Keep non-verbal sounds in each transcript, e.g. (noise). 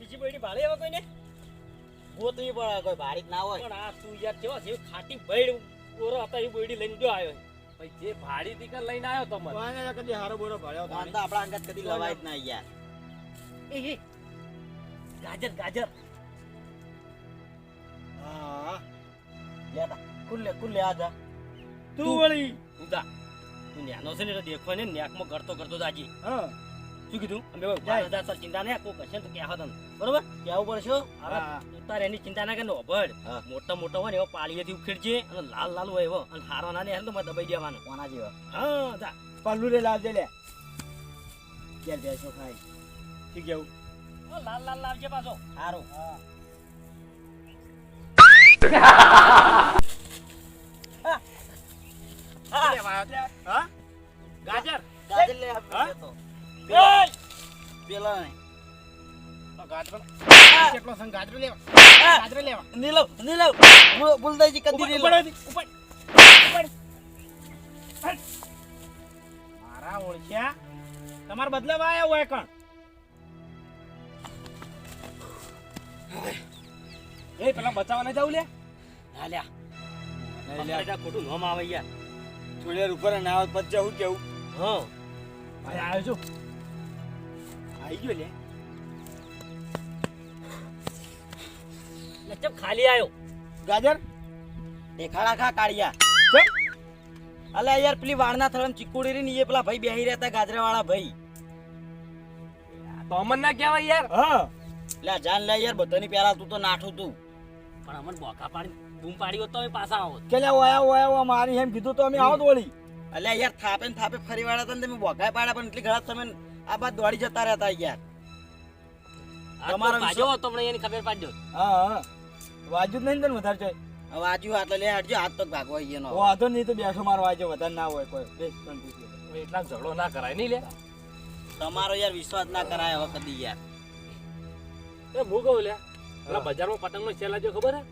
બીજી બૈડી ભાડે આવે કોઈને? ગોતવી પડે કોઈ ભાડીક ના હોય. પણ આ તું યાર કેવા છે? ખાટી બૈડ ઓરો હતા એ બૈડી લઈને જો આવ્યો. ભાઈ જે ભાડી દીકર લઈને આવ્યો તો મને. કદી હારો બોરો ભાળ્યો ફોન તો આપણા અંગત કદી લવાય જ ના. યાર. એ એ. ગાજર ગાજર. હા. લેતા કુલ્લે કુલ્લે આજા તું વળી. તું જા. તું ન્યાનો છે ને એટલે દેખો ને નેકમાં કરતો કરતો જાજી. હા. શું કીધું? અમે બાર હજાર ચિંતા નહીં કોઈ કશે તો ક્યાં હતા બરોબર? કેવું પડશે હા. એની ચિંતા ના કરે ને ઓભળ હા. મોટા મોટા હોય ને એવો પાળીએથી ઉખેડજે અને લાલ લાલ હોય એવો. અને હારો ના ને તો દબાઈ દેવાનો. કોના જેવા? હા જા. પલ્લુ રે લાવજે લે. ક્યાં બેસો ખાઈ ઠીક કેવું લાલ લાલ લાવજે પાછો. સારું હા. ગાજર. ગાજર લે. એય! પેલા. મારા ઓળખ્યા તમારે બદલાવા આવ્યા હોય કણ એ પેલા બચાવવા ન જાવ લે ના લ્યા પકડેલા ખોટું આવે યાર થોડી ઉપર ના આવે પછી હું કેવું હા આવ્યો છો આવી ગયો લે. એટલે ખાલી આવ્યો ગાજર? દેખાડા ખા કાળિયા. ચમ. અલે યાર પેલી વાળના થળમ ચીકુડી રહી ને એ પેલા ભાઈ બેહી રહેતા ગાજરા વાળા ભાઈ તો અમન ના કહેવાય યાર. હા. લે જાન લે યાર બધાની પેલા તું તો નાઠું તું. પણ અમન બોકા પાડી બૂમ પાડી હોત તો અમે પાછા આવો. કે લે ઓયા ઓયા મારી એમ કીધું તો અમે આવત વળી. અલે યાર થાપે ને થાપે ફરી વાળા તને તમે બોગાય પાડ્યા પણ એટલી ઘણા તમે આ બાદ દોડી જતા રહેતા યાર. તમારો તમારો તમને તો મને એની ખબર પાડજો. હા હા. વાજુ નહીં તને વધારે છે વાજુ આટલે લે હટજો હાથ પગ ભાગવા ઈયો નો વાંધો નહીં તો બેઠો મારો વાજો વધારે ના હોય કોઈ. બે ત્રણ પૂછી એટલા ઝઘડો ના કરાય નહીં લે. તમારો યાર વિશ્વાસ ના કરાય હવે કદી યાર. એ હું કહું લે? પેલા બજારમાં પતંગ નો સેલ આજો ખબર હે?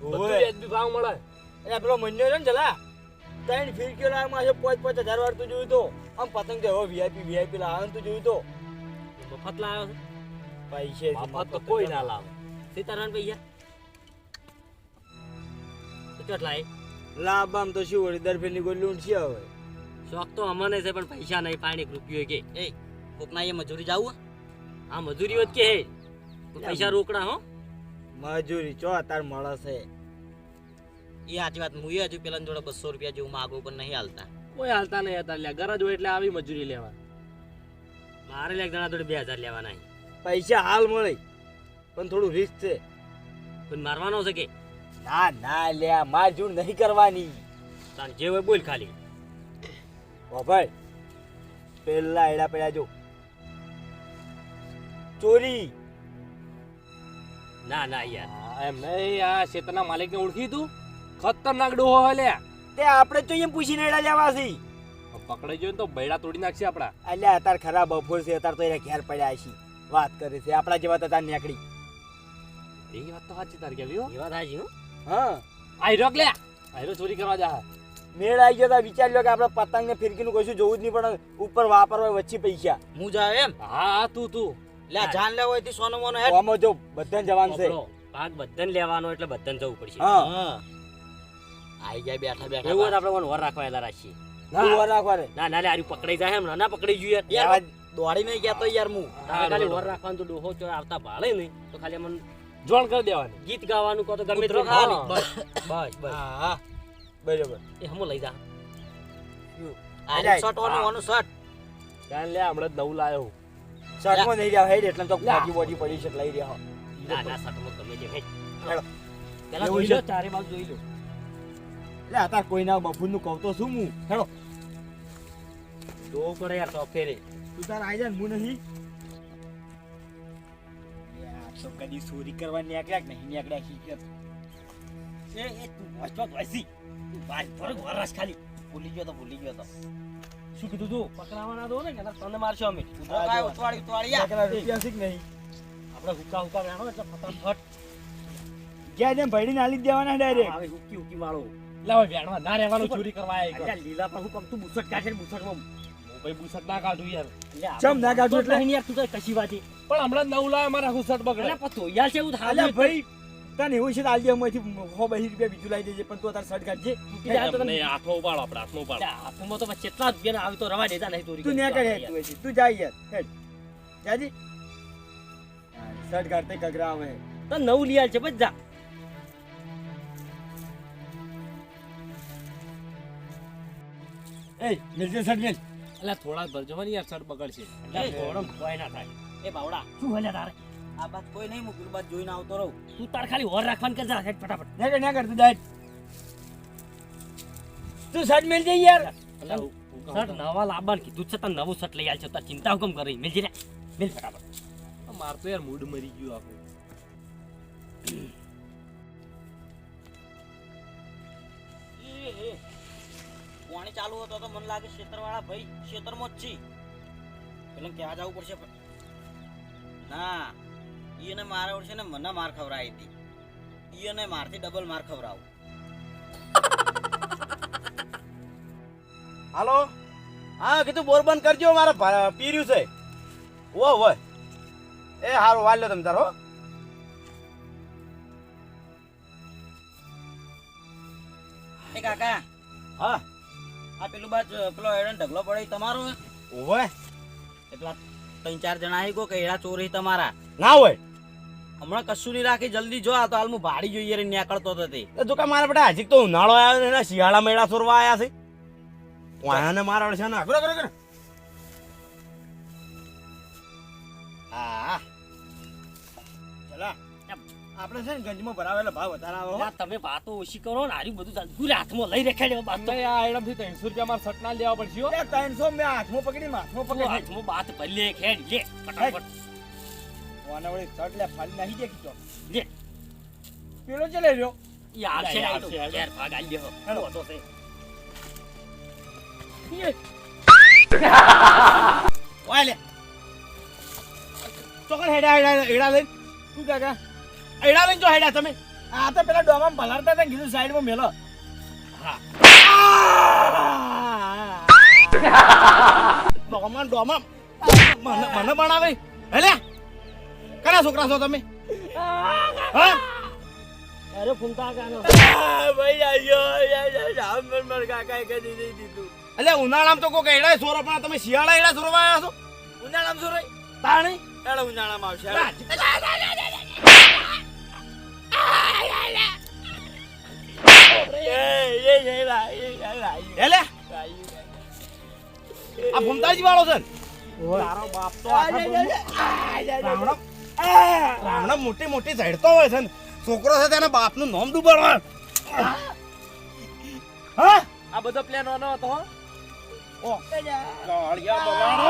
બધું વ્યાજબી ભાવ મળે. એ પેલો મંજો છે ને જલા? ત્રણ ફિરકીઓ લાવમાં છે પાંચ પાંચ હજાર વાર તું જોયું તો. આમ પતંગ તો હવે વીઆઈપી વીઆઈપી લાવે તું જોયું તો. મફત લાવ્યો છે? પૈસે મફત તો કોઈ ના લાવે. સીતારામ ભૈયા તો ચોટ લાય? લાભ આમ તો શું વળી દર ફેરની કોઈ લૂંટ છે હવે? શોખ તો અમને છે પણ પૈસા નહીં પાણી રૂપિયો કે. એ કોકના એ મજૂરી જાવું આ મજૂરી હોત કે હે. પૈસા રોકડા હો. મજૂરી ચો તાર મળે છે. એ સાચી વાત. હું હજુ પેલા જોડે બસો રૂપિયા જેવું માગો પણ નહીં હાલતા. કોઈ હાલતા નહીં હતા. લે ગરજ હોય એટલે આવી મજૂરી લેવા. મારે લે જણા જોડે બે હજાર લેવાના પૈસા હાલ મળે. પણ થોડું રિસ્ક છે. પણ મારવાનો છે કે? ના ના લે માર જૂન નહીં કરવાની. તાન જે હોય બોલ ખાલી. ઓ ભાઈ પેલા એડા પડ્યા જો. ચોરી. ના ના યાર. મેં એમ નહીં આ શેતના માલિક ને ઓળખી તું? ખતરનાક ડોહો હે લે. તે આપણે તો એમ પૂછીને એડા જવા છે. પકડાઈ ગયો ને તો બૈડા તોડી નાખશે આપડા અલ્યા અત્યારે ખરાબ બફોર છે અત્યારે તો એને ઘેર પડ્યા છે વાત કરે છે આપણા જેવા તો તાર નીકળી. એ વાત તો સાચી તાર કેવી એ વાત સાચી હો. હા. આઈ રોક લે. આઈ ચોરી કરવા જા. મેળ આવી ગયો તો વિચાર લ્યો કે આપણે પતંગ ને ફિરકીનું કશું જોવું જ નહીં પણ ઉપર વાપરવા વચ્ચે પૈસા. હું જાવ એમ. હા હા તું તું. લે જાન લેવો હોય તો સોનો મોનો હે ઓમો જો બધાને જવાનું છે. ભાગ બધાને લેવાનો એટલે બધાને જવું પડશે. હા. હા. આઈ જાય બેઠા બેઠા એવું આપણે વર રાખવા એલા રાખીએ. તું વર રાખવા રે ના ના લે પકડાઈ જાય એમ ના પકડાઈ ગયું યાર. યાર દોડી નહીં ગયા તો યાર હું. ખાલી વર રાખવાનું તો ડોહો ચો આવતા ભાળે નહીં. તો ખાલી જોણ કરી દેવાનું. ગીત ગાવાનું કહો તો ગમે તે બસ બસ બસ. હા હા. એ હમો લઈ જા. આ શર્ટ ઓનું ઓનું શર્ટ. ત્યાં લે હમણાં નવ લાયો શર્ટમાં નહીં રહ્યા હેડ એટલે તો લા. બોડી બોડી પડી છે એટલે લઈ રહ્યા. ના ના સટમો ગમે તે હેડ. પેલા જોઈ છે? લો ચારે બાજુ જોઈ લો. એટલે અત્યારે કોઈના બફૂરનું કહું તો શું હું હેડો. તો પડે યાર તો ફેરે. તું તાર આવી જા હું નહીં. તો કદી ચોરી કરવા નીકળ્યા કે નહીં? નીકળ્યા શીખ્યો એ એ તું વાંચવા વાંચી તું વાંચ થોડુંક વરસ ખાલી. ભૂલી ગયો તો ભૂલી ગયો તો. શું કીધું તું? પકડાવાના દો ને કે ના તને મારશો અમે? રૂપિયા શીખ નહીં? આપણે હુકા હુકા વેણો એટલે ફટાફટ ગયા જેમ ભડીને આલી દેવાના ડાયરેક્ટ આવે હુકી હુકી વાળો લાવ વેણવા ના રહેવાનું ચોરી કરવા આવી ગયો લીલા પર હું કમ તું બુસટ કાઢે ને બુસટમાં ભાઈ બુસટ ના કાઢું યાર. ચમ ના કાઢું એટલે? અહીં યાર તું તો કશી વાતી પણ હમણાં નવ લાવે મારા હુસટ બગડે. અલ્યા પતો યાર છે એવું અલ્યા ભાઈ તને એવું છે તો આજે અમારથી સો બસી રૂપિયા બીજું લાવી દેજે પણ તું તાર શર્ટ કાઢજે. નહીં, હાથમાં ઉપાડો આપણે હાથમાં ઉપાડો. હાથમાં તો કેટલા રૂપિયાના આવે તો રવા દેતા નહીં ચોરી તું તો કરે તું છે તું જાય યાર હેડ. જાજી. શર્ટ કાઢતે કગરા આવે. તો નવું લિયાલ છે બસ જા. એ મિલજે સર મેલ એટલે થોડા ભરજો ને યાર શર્ટ બગડશે. એટલે ગોળમ કોઈ ના થાય. એ બાવડા શું હલે તારે? આ બાત કોઈ નહીં મૂકેલું બાત જોઈને આવતો રહું. તું તાર ખાલી હોર રાખવાનું કરજા હેડ ફટાફટ. કર ન્યા કર તું ડાયટ તું સર મેલ જઈ યાર. તો, નવા લાબાન કીધું છે તને નવું સટ લઈ આલ છે તાર ચિંતા હુકમ કરી? મિલ રે મિલ ફટાફટ. માર તો યાર મૂડ મરી ગયું આખું. ચાલુ હતો તો મને લાગે ખેતરવાળા ભાઈ ખેતરમાં જ છી. પેલા કહેવા જવું પડશે. ના એને મારા ઓળશે ને મને માર ખવડાવી હતી. એને મારથી ડબલ માર ખવડાવું. (laughs) હાલો? હા કીધું બોર બંધ કરજો મારે પીર્યું છે. ઓ હોય એ હારું વાલ્યો તમે તારો એ કાકા. હા. આ પેલું બાજ પેલો એડન ઢગલો પડે તમારો હે? હોય એ ત્રણ ચાર જણા આવી ગયો કે એડા ચોરી તમારા. ના હોય. હમણાં કશું નહીં રાખી જલ્દી જો આ તો હાલ હું ભાડી જોઈએ રે નીકળતો હતો તે. જો કે મારા બેટા હજી તો ઉનાળો આવ્યો ને એના શિયાળા મેળા સોરવા આવ્યા છે. વાયાને મારા છે ને? આગળ આગળ. હા. ચલા. આપણે છે ને ગંજમાં ભરાવેલા ભાવ વધારે આવે. તમે વાતો ઓછી કરો ને હારી બધું ચાલતું તું હાથમાં લઈ રેખાડે બાત. તો આ આ આઈટમથી ત્રણસો રૂપિયા મારા સટના લેવા પડશે. યાર ત્રણસો મેં હાથમાં પકડી હાથમાં પકડી. હાથમાં બાત ભરી લે ખેડ લે ફટાફટ. વાના વળી શર્ટ લે ફાડી નાખી દે કીધો. લે. પેલો ચલે રહ્યો. ઈ છે આવશે. ભાગ આલી દેહો. હેલો. તો છે. ઓય લે. ચોકર હેડા હેડા હેડા લઈ તું કાકા હેડા લઈને જો હેડા તમે. આ તો પેલા ડોમાં ભલારતા હતા કીધું સાઈડમાં મેલો. ડોમાં ડોમાં મને મને ભણાવે. હેલે. કના છોકરા છો તમે? હા? અરે ફૂંકા કાનો. ભાઈ આયો રામ મર કાકા કે કદી નહીં દીધું એટલે ઉનાળામાં તો કોઈ એડા સોરો પણ તમે શિયાળા એડા સોરવા આવ્યા છો? ઉનાળામાં સોરો તાણી? એડા ઉનાળામાં આવશે હેડો. એ, એ, એ, લા, એ, એ, લા, એ, હેલે લા, એ. આ ભૂમતાજી વાળો છે તારો બાપ તો મોટી મોટી ઝડતો હોય છે છોકરો છે નામ ડૂબાડવા હા આ બધો પ્લાન ઓનો હતો હો. ગાળિયા બગાડો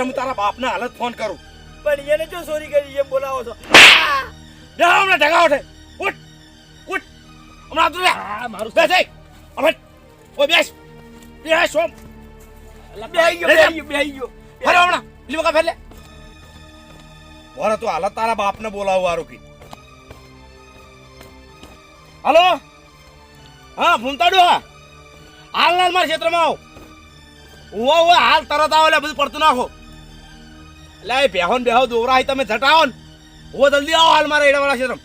હું તારા બાપને હાલત ફોન કરું પણ એને જો ચોરી કરી એમ બોલાવો છો જા હમણાં ઢગા ઉઠે ઉઠ ઉઠ હમણાં તું આ મારું બેસ એ અમે ઓય બેસ. બેસ ઓમ. બેહી ગયો બેહી ગયો બેહી ગયો. ફરે હમણાં. લીમો કા ફેલે ઓરે તો હાલત તારા બાપને બોલાવું વારું કી. હલો? હા ફૂમતાડું હા. હાલ ના મારા ક્ષેત્રમાં આવો. ઉવા ઉવા હાલ તરત આવો એટલે બધું પડતું નાખો. એટલે એ બેહોન બેહો દોરા તમે જટાવો ને. ઉવો જલ્દી આવો હાલ મારા એડાવાળા ક્ષેત્રમાં.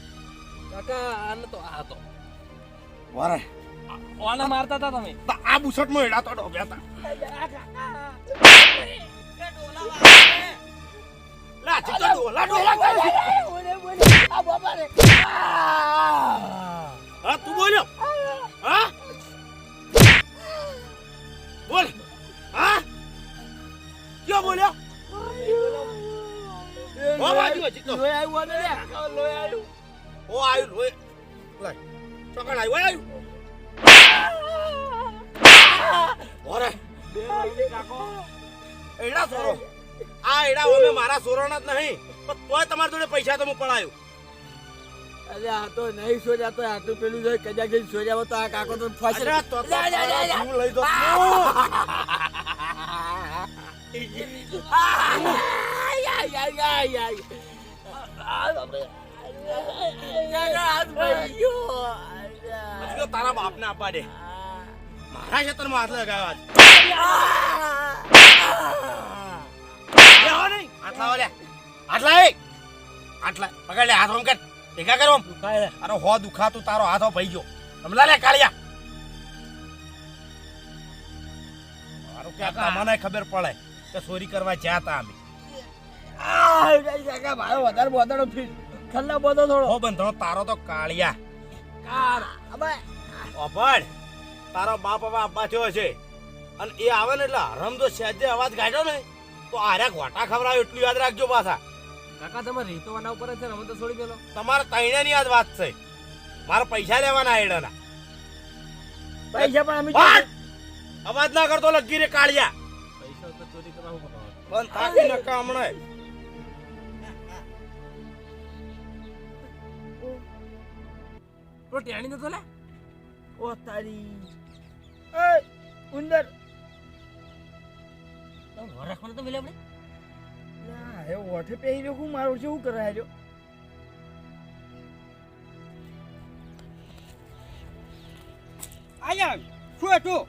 કાકા આને તો આ હતો વારે. ઓને મારતા હતા તમે. આ બુસટમાં એડા તો ડોબ્યા હતા લા ચિત્તો ડોલા ડોલા હા તું બોલ્યો. હા? બોલ. હા? કે બોલ્યો? ઓ બાજુ ચિત્તો લોય આવ્યું અને લે, લોહી આવ્યું ઓ આયુ રોય લાય. ચોકડ આયુ આવ્યું ઓરે એડા સોરો આ એડા અમે મારા સોરોના જ નહીં પણ તોય તમારા જોડે પૈસા તો હું પડાયો અરે આ તો નહીં સોજા તો આટલું પેલું છે કજા ગઈ સોજાવો તો આ કાકો તો ફસે તો. હું લઈ કાકા હાથ ભાઈ ગયો પછી તો તારા બાપને આપવા દે મારા ખેતરમાં હાથ લગાવ્યો આજ. બેહો નહીં. આટલા વાળ્યા. આટલા એ. આટલા. પકડ લે, હાથ ઓમ કર. ભેગા કરો ઓમ. અરે હો દુખાતું તારો હાથ હો ગયો સમલા લે કાળિયા મારું કે તમને ખબર પડે કે ચોરી કરવા જ્યાં તા અમે મારો વધારે ફીર ખલ્લા બોધો થોડો હો બંધણો તારો તો કાળિયા અભડ તારો બાપ હવે આબા થયો છે. અને એ આવે ને એટલે હરમ તો સહેજે અવાજ કાઢ્યો ને તો આરે ઘોટા ખવડાવે એટલું યાદ રાખજો પાછા. કાકા તમે રીતો વાના ઉપર છે રમતો છોડી દેલો તમારે તૈણેની યાદ વાત છે. મારા પૈસા લેવાના એડાના પૈસા પણ અમે અવાજ ના કરતો લગી રે કાળિયા. પૈસા તો ચોરી કરવા હું પણ થાકી નકા હમણાં. તો ટેણી નતો લે ઓ તારી એ ઉંદર રાખવાનું તો મિલે આપણે ના એ ઓઠે પહેરી રહ્યો હું મારું છે શું આયા શું હતું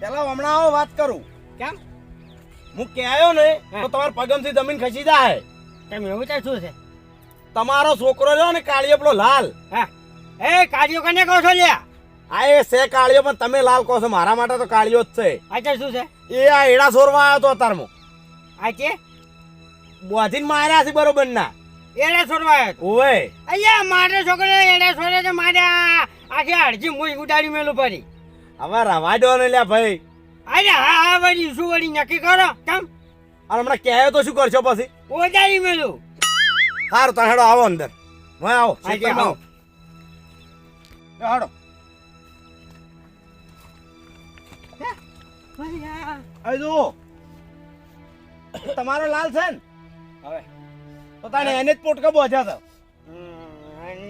પેલા હમણાં આવો વાત કરું કેમ હું કે આવ્યો ને તો તમારા પગમથી જમીન ખસી જાય તમે એવું ત્યાં શું છે તમારો છોકરો રહ્યો ને કાળિયો પેલો લાલ હા એ કાર્યો કને કહો છો લ્યા આ એ છે કાળિયો પણ તમે લાલ કહો છો મારા માટે તો કાળિયો જ છે. આજે શું છે? એ આ એડા સોરવા આવ્યો તો અતારમાં. આજે બોધીને માર્યા છે બરોબર ના એડે ઓવે. અલ્યા મારે છોકરો એડે છોડે તો માર્યા આ- આખી અડધી મૂઈ ઉડાડી મેલું પડી હવે રવા દો ને લ્યા ભાઈ. અરે હા હા વળી શું વળી નક્કી કરો? કેમ? અને હમણાં કહેવાય તો શું કરશો પછી? ઉડાડી મેલું. સારું તો હેડો આવો અંદર. હું આવો. આવો. હેડો. જુઓ. તમારો લાલ છે ને? હવે. તો તાને એને જ પોટકા બોધ્યા તો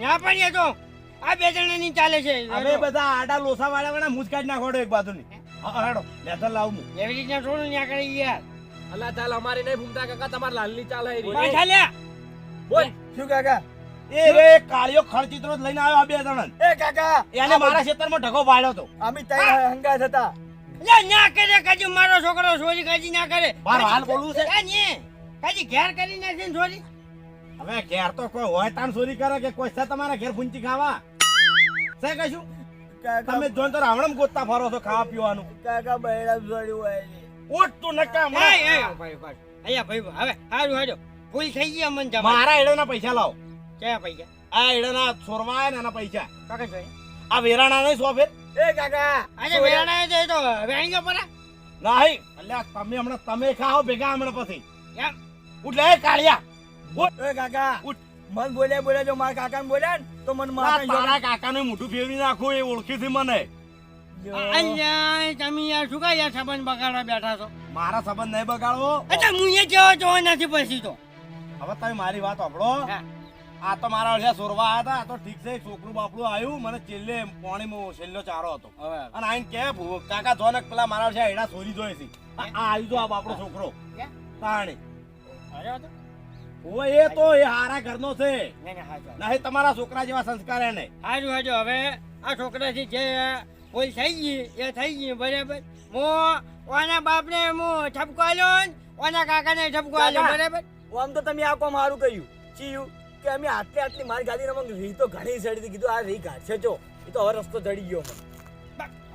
ના પણ એ તો આ બે જણાની ચાલે છે. અમે બધા આડા લોસા વાળા વાળા મુજ કાઢી નાખોડો એક બાજુની. હા? હેડો. લેતર લાવું એવી રીતના થોડું ન્યા કરી યાર. અલા ચાલ અમારે નહીં ભૂમતા કાકા તમાર લાલની ની ચાલે રી. પાછા લ્યા. બોલ. શું કાકા? એ રે કાળિયો ખળચિત્રો લઈને આવ્યો આ બે જણા એ કાકા એને મારા ખેતરમાં ઢગો પાડ્યો તો અમે તઈ હંગા હતા. લે ના કરે કાજી મારો છોકરો ચોરી કાજી ના કરે. મારો હાલ બોલવું છે? કાજી ને કજી ઘેર કરી નાખી ને ચોરી હવે ઘેર તો કોઈ હોય તાન ચોરી કરે કે કોઈ છે તમારા ઘેર ફૂંચી ખાવા? છે કશું? તમે જોઈને તો રાવણમ ગોતતા ફરો છો ખાવા પીવાનું. કાકા બૈરા ચોરી હોય ઓટ તું નકા ભાઈ ભાઈ અહીંયા ભાઈ હવે હારું હાજો ભૂલ થઈ ગઈ અમન જમા મારા એડાના પૈસા લાવો. ક્યાં પૈસા? આ એડાના સોરવા આયા ને એના પૈસા. કાકા ભાઈ. આ વેરાણા નહીં સો ફેર એ કાકા આજે વેરાણા છે તો ગયો પરા. નહીં અલ્યા તમે હમણાં તમે ખાઓ ભેગા હમણાં પછી. એમ ઉઠ લે કાળિયા. એ કાકા ઉઠ. મન બોલ્યા બોલ્યા જો મારા કાકાને બોલ્યા ને તો મન મારા તારા કાકાને મોઢું ફેરવી નાખું એ ઓળખી થી મને અલ્યા તમે યાર શું કાંઈ યાર સંબંધ બગાડવા બેઠા છો? મારા સંબંધ નહીં બગાડવો. અચ્છા હું એ જેવો જોવો નથી પછી તો. હવે તમે મારી વાત સાંભળો. આ તો મારા અળિયા સોરવા આવ્યા હતા. તો ઠીક છે છોકરું બાપડું આવ્યું. મને છેલ્લે પાણીમાં છેલ્લો ચારો હતો. હવે. અને આઈને કે કાકા જો પેલા મારા અળિયા એડા સોરી જોઈએ છે. આ આવી જો આ બાપડો છોકરો? તાણી. અરે એ તો એ હારા ઘરનો છે. નહીં તમારા છોકરા જેવા સંસ્કાર એને. હાજુ હાજુ હવે આ છોકરાથી જે ભૂલ થઈ ગઈ એ થઈ ગઈ બરાબર? મો ઓના બાપને મો ઠપકો આલ્યો ને ઓના કાકાને ઠપકો આલ્યો. બરાબર? આમ તો તમે આ કોમ સારું કહ્યું ચીયું. કે અમે આટલી આટલી મારી ગાડી રમંગ રીહ તો ઘણી સડી કીધું આ રીહ ગાઢશે જો. એ તો હવે રસ્તો ચડી ગયો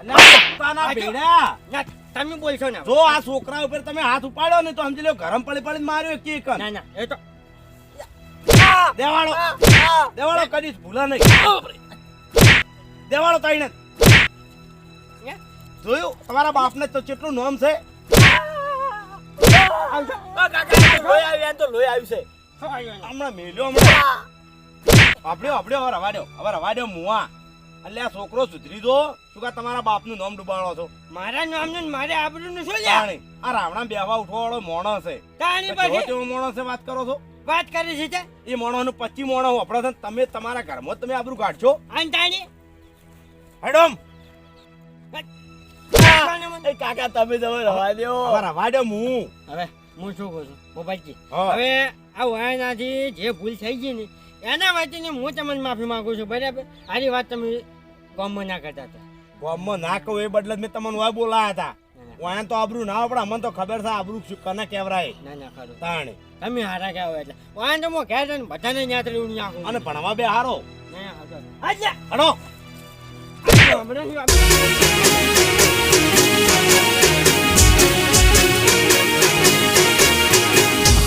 મને. તમે બોલશો ને. જો આ છોકરા ઉપર તમે હાથ ઉપાડ્યો ને તો સમજી લો ગરમ પડી પડી માર્યો એક એક ના ના એ તો દેવાળો. દેવાળો કદી ભૂલા નહીં. દેવાળો તાઈને. જોયું? તમારા બાપને તો કેટલું નામ છે? લોહી આવ્યું લોહી આવ્યું છે? હમણાં મેલ્યો હમણાં. આપડ્યો આપડ્યો હવે રવા દ્યો હવે રવા મુવા. એટલે આ છોકરો સુધરી દો શું કા તમારા બાપનું નામ ડુબાડો છો? મારા નામનું ને મારે આબરૂનું શું લ્યા આ રાવણા બેહવા ઉઠવા વાળો મોણસ છે. તાણી વાત કરો છો? વાત કરી છે તે? એ મોણસનું પચી મોણસ વપરાશ છે. તમે તમારા ઘરમાં તમે આબરું કાઢશો? આન તાણી. હેડોમ. કાકા તમે તમે રવા દો રવા દ્યો મું. હવે હું શું કહું છું? ગોપાલજી હવે આ વાયનાથી જે ભૂલ થઈ ગઈ ને એના વચ્ચે હું તમને માફી માંગુ છું બરાબર? આરી વાત તમે ગોમમાં ના કરતા હતા. ગોમમાં ના કહું એ બદલે મેં તમને વાય બોલાયા હતા. વાયા તો આબરું ના પણ અમને તો ખબર છે આબરું શું કને કેવરાય. ના ના ખરું. તાણે. તમે હારા કહેવો એટલે. વાય તો હું ઘેર જઈને બધાને ન્યાતરી ઉડી નાખું. અને ભણવા બે હારો. ના હારો. હડો હમણાં